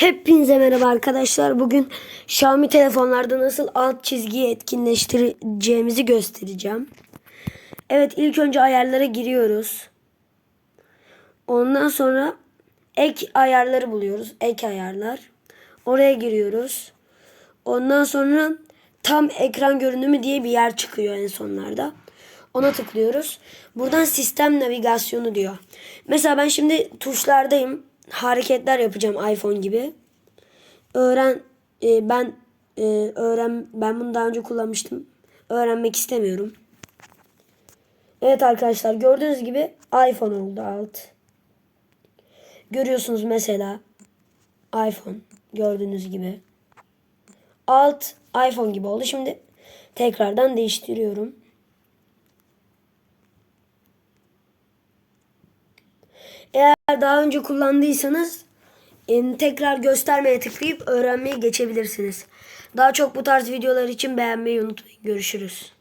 Hepinize merhaba arkadaşlar. Bugün Xiaomi telefonlarda nasıl alt çizgiyi etkinleştireceğimizi göstereceğim. Evet ilk önce ayarlara giriyoruz. Ondan sonra ek ayarları buluyoruz. Ek ayarlar. Oraya giriyoruz. Ondan sonra tam ekran görünümü diye bir yer çıkıyor en sonlarda. Ona tıklıyoruz. Buradan sistem navigasyonu diyor. Mesela ben şimdi tuşlardayım. Hareketler yapacağım iPhone gibi. Öğren e, ben e, öğren ben bunu daha önce kullanmıştım. Öğrenmek istemiyorum. Evet arkadaşlar gördüğünüz gibi iPhone oldu alt. Görüyorsunuz mesela iPhone gördüğünüz gibi. Alt iPhone gibi oldu. Şimdi tekrardan değiştiriyorum. Eğer daha önce kullandıysanız em, tekrar göstermeye tıklayıp öğrenmeye geçebilirsiniz. Daha çok bu tarz videolar için beğenmeyi unutmayın. Görüşürüz.